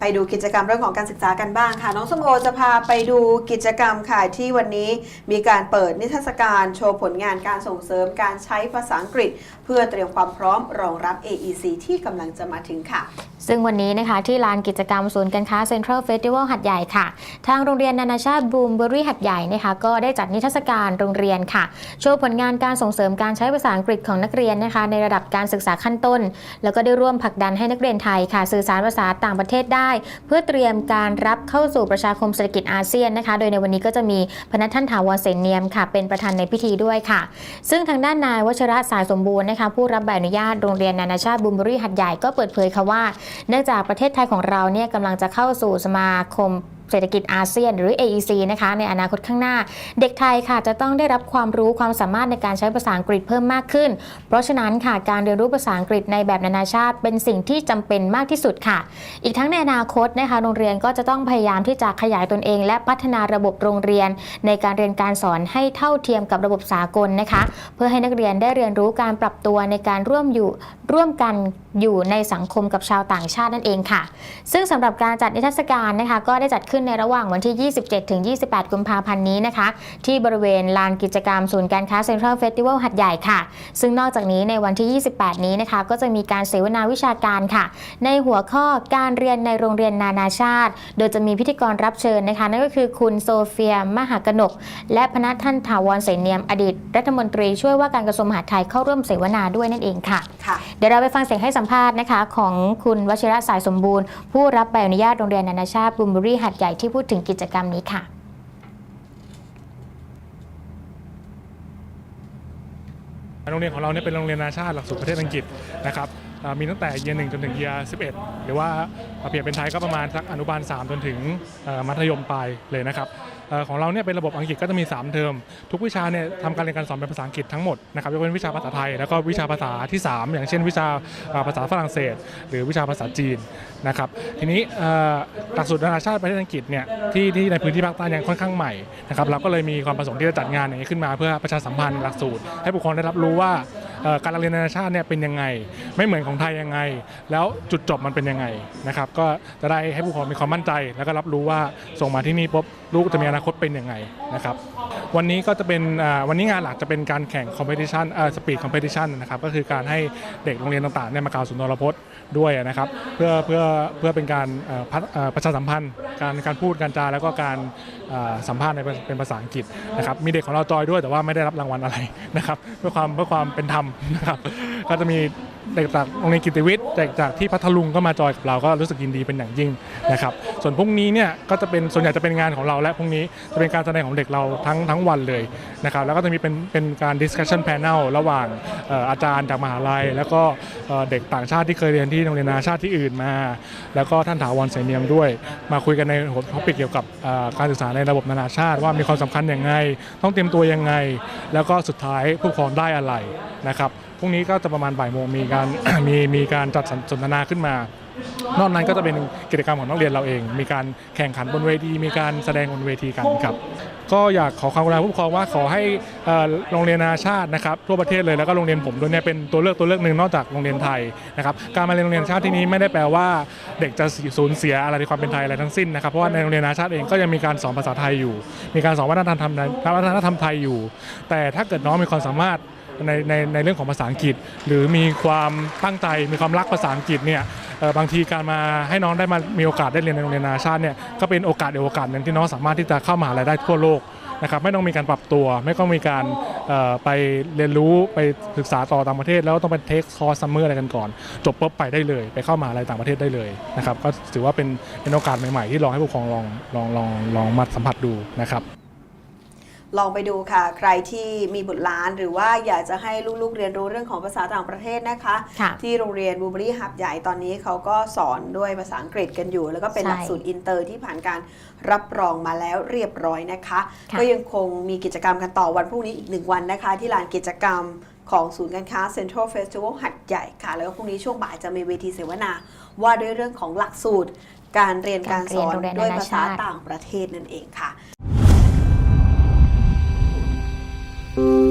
ไปดูกิจกรรมเรื่องของการศึกษากันบ้างค่ะ น้องส้มโอจะพาไปดูกิจกรรมค่ะที่วันนี้มีการเปิดนิทรรศการโชว์ผลงานการส่งเสริมการใช้ภาษาอังกฤษ เพื่อเตรียมความพร้อมรองรับ AEC ที่กำลังจะมาถึงค่ะ ซึ่งวันนี้นะคะที่ลานกิจกรรมศูนย์การค้าเซ็นทรัลเฟสติวัลหัดใหญ่ค่ะ ทางโรงเรียนนานาชาติบูมเบอรี่หัดใหญ่นะคะก็ได้จัดนิทรรศการโรงเรียนค่ะ โชว์ผลงานการส่งเสริมการใช้ภาษาอังกฤษของนักเรียนนะคะ ในระดับการศึกษาขั้นต้น แล้วก็ได้ร่วมผลักดันให้นักเรียนไทยค่ะ สื่อสารภาษาต่างประเทศได้เพื่อเตรียมการรับเข้าสู่ประชาคมเศรษฐกิจอาเซียนนะคะ โดยในวันนี้ก็จะมีพนักท่านถาวรเสนเนียมค่ะ เป็นประธานในพิธีด้วยค่ะ ซึ่งทางด้านนายวชระสายสมบูรณ์นะคะผู้รับใบอนุญาตโรงเรียนนานาชาติบูมเบอรี่หัดใหญ่ก็เปิดเผยค่ะว่า เนื่องจากประเทศไทยของเราเนี่ยกำลังจะเข้าสู่สมาคม เศรษฐกิจอาเซียนหรือ AEC นะคะในอนาคตข้างหน้า เด็กไทยค่ะจะต้องได้รับความรู้ความสามารถในการใช้ภาษาอังกฤษเพิ่มมากขึ้น เพราะฉะนั้นค่ะการเรียนรู้ภาษาอังกฤษในแบบนานาชาติ เป็นสิ่งที่จำเป็นมากที่สุดค่ะ อีกทั้งในอนาคตนะคะโรงเรียนก็จะต้องพยายามที่จะขยายตนเอง และพัฒนาระบบโรงเรียน ในการเรียนการสอนให้เท่าเทียมกับระบบสากลนะคะ เพื่อให้นักเรียนได้เรียนรู้การปรับตัวในการร่วมอยู่ร่วมกันอยู่ในสังคมกับชาวต่างชาตินั่นเองค่ะ ซึ่งสำหรับการจัดนิทรรศการนะคะก็ได้จัดขึ้นในระหว่างวันที่ 27 ถึง 28 กุมภาพันธ์นี้นะคะ ที่บริเวณลานกิจกรรมศูนย์การค้าเซ็นทรัลเฟสติวัลหัดใหญ่ค่ะ ซึ่งนอกจากนี้ในวันที่ 28 นี้นะคะ ก็จะมีการเสวนาวิชาการค่ะ ในหัวข้อการเรียนในโรงเรียนนานาชาติ โดยจะมีพิธีกรรับเชิญนะคะ นั่นก็คือคุณโซเฟีย มหากนก และพนักท่านถาวรเสนเนียมอดีต รัฐมนตรีช่วยว่าการกระทรวงมหาดไทยเข้าร่วมเสวนาด้วยนั่นเองค่ะค่ะ เดี๋ยวเราไปฟังเสียงให้สัมภาษณ์นะคะ ของคุณวชิระสายสมบูรณ์ ผู้รับใบอนุญาตโรงเรียนนานาชาติบูมเบอรี่หัดใหญ่ที่พูดถึงกิจกรรมนี้ค่ะโรงเรียนของเราเนี่ยเป็นโรงเรียนนานาชาติหลักสูตรประเทศอังกฤษนะครับมีตั้งแต่เยียร์หนึ่งจนถึงเยียร์สิบเอ็ดหรือว่าเปลี่ยนเป็นไทยก็ประมาณสักอนุบาล 3 จนถึงมัธยมปลายเลยนะครับ ของเราเนี่ยเป็นระบบอังกฤษก็จะมี 3 เทอม ทุกวิชาเนี่ยทำการเรียนการสอนเป็นภาษาอังกฤษทั้งหมดนะครับยกเว้นวิชาภาษาไทย แล้วก็วิชาภาษาที่ 3 อย่างเช่น วิชาภาษาฝรั่งเศส หรือวิชาภาษาจีนนะครับทีนี้หลักสูตรนานาชาติประเทศอังกฤษเนี่ยที่ที่ในพื้นที่ภาคใต้ยังค่อนข้างใหม่นะครับเราก็เลยมีความประสงค์ที่จะจัดงานอย่างนี้ขึ้นมา เพื่อประชาสัมพันธ์หลักสูตรให้ผู้ปกครองได้รับรู้ว่า การเรียนนานาชาติเนี่ยเป็นยังไง ไม่เหมือนของไทยยังไง แล้วจุดจบมันเป็นยังไงนะครับก็จะได้ให้ผู้ปกครองมีความมั่นใจ แล้วก็รับรู้ว่าส่งมาที่นี่ปุ๊บลูกจะมีอนาคตเป็นยังไงนะครับวันนี้ก็จะเป็นวันนี้งานหลักจะเป็นการแข่งคอมเพติชันสปีดคอมเพติชันนะครับก็คือการให้เด็กโรงเรียนต่างๆเนี่ยมากล่าวสุนทรพจน์ด้วยนะครับเพื่อเพื่อเพื่อเป็นการพัฒเอ่อประชาสัมพันธ์ การการพูดการจาแล้วก็การ สัมภาษณ์ในเป็นภาษาอังกฤษนะครับมีเด็กของเราจอยด้วยแต่ว่าไม่ได้รับรางวัลอะไรนะครับเพื่อความเพื่อความเป็นธรรมนะครับก็จะมีเด็กจากโรงเรียนกิติวิทย์เด็กจากที่พัทลุงก็มาจอยกับเราก็รู้สึกยินดีเป็นอย่างยิ่งนะครับส่วนพรุ่งนี้เนี่ยก็จะเป็นส่วนใหญ่จะเป็นงานของเราและพรุ่งนี้จะเป็นการแสดงของเด็กเราทั้งทั้งวันเลยนะครับแล้วก็จะมีเป็นเป็นการ discussion panel ระหว่างอาจารย์จากมหาลัย แล้วก็เด็กต่างชาติที่เคยเรียนที่โรงเรียนนานาชาติที่อื่นมา แล้วก็ท่านถาวรเสนเนียมด้วย มาคุยกันในหัวท็อปิกเกี่ยวกับการศึกษาในระบบนานาชาติ ว่ามีความสำคัญอย่างไง ต้องเตรียมตัวยังไง แล้วก็สุดท้ายผู้ปกครองได้อะไรนะครับพรุ่งนี้ก็จะประมาณบ่ายโมงมีการมีมีการจัดสนทนาขึ้นมา นอกนั้นก็จะเป็นกิจกรรมของนักเรียนเราเอง มีการแข่งขันบนเวที มีการแสดงบนเวทีกันครับ ก็อยากขอความกรุณาผู้ปกครองว่าขอให้โรงเรียนนานาชาตินะครับทั่วประเทศเลยแล้วก็โรงเรียนผมด้วยเนี่ยเป็นตัวเลือกตัวเลือกหนึ่งนอกจากโรงเรียนไทยนะครับการมาเรียนโรงเรียนชาติที่นี้ไม่ได้แปลว่า เด็กจะสูญเสียอะไรในความเป็นไทยอะไรทั้งสิ้นนะครับเพราะว่าในโรงเรียนนานาชาติเองก็ยังมีการสอนภาษาไทยอยู่ มีการสอนวัฒนธรรมวัฒนธรรมไทยอยู่ แต่ถ้าเกิดน้องมีความสามารถ ในในในเรื่องของภาษาอังกฤษ หรือมีความตั้งใจมีความรักภาษาอังกฤษเนี่ยบางทีการมาให้น้องได้มามีโอกาสได้เรียนในโรงเรียนนานาชาติเนี่ยก็เป็นโอกาสเดียวโอกาสหนึ่งที่น้องสามารถที่จะเข้ามหาลัยได้ทั่วโลกนะครับไม่ต้องมีการปรับตัว ไม่ต้องมีการไปเรียนรู้ไปศึกษาต่อต่างประเทศ แล้วต้องไปเทคคอร์สซัมเมอร์อะไรกันก่อน จบปุ๊บไปได้เลย ไปเข้ามหาลัยต่างประเทศได้เลยนะครับก็ถือว่าเป็นเป็นโอกาสใหม่ๆ ที่ลองให้ผู้ปกครองลองลองลองลองมาสัมผัสดูนะครับ ลองไปดูค่ะ ใครที่มีบุตรหลาน หรือว่าอยากจะให้ลูกๆเรียนรู้เรื่องของภาษาต่างประเทศนะคะ ค่ะที่โรงเรียนบูเบอรี่ฮับใหญ่ตอนนี้เขาก็สอนด้วยภาษาอังกฤษกันอยู่ แล้วก็เป็นใช่หลักสูตรอินเตอร์ที่ผ่านการรับรองมาแล้วเรียบร้อยนะคะ ค่ะ ก็ยังคงมีกิจกรรมกันต่อวันพรุ่งนี้อีกหนึ่งวันนะคะ ที่ลานกิจกรรมของศูนย์การค้า Central Festival หัดใหญ่ค่ะ แล้วก็พรุ่งนี้ช่วงบ่ายจะมีเวทีเสวนา ว่าด้วยเรื่องของหลักสูตร การเรียนการสอนการเรียนโรงเรียนด้วยนานาภาษาชาติ ต่างประเทศนั่นเองค่ะ Thank you.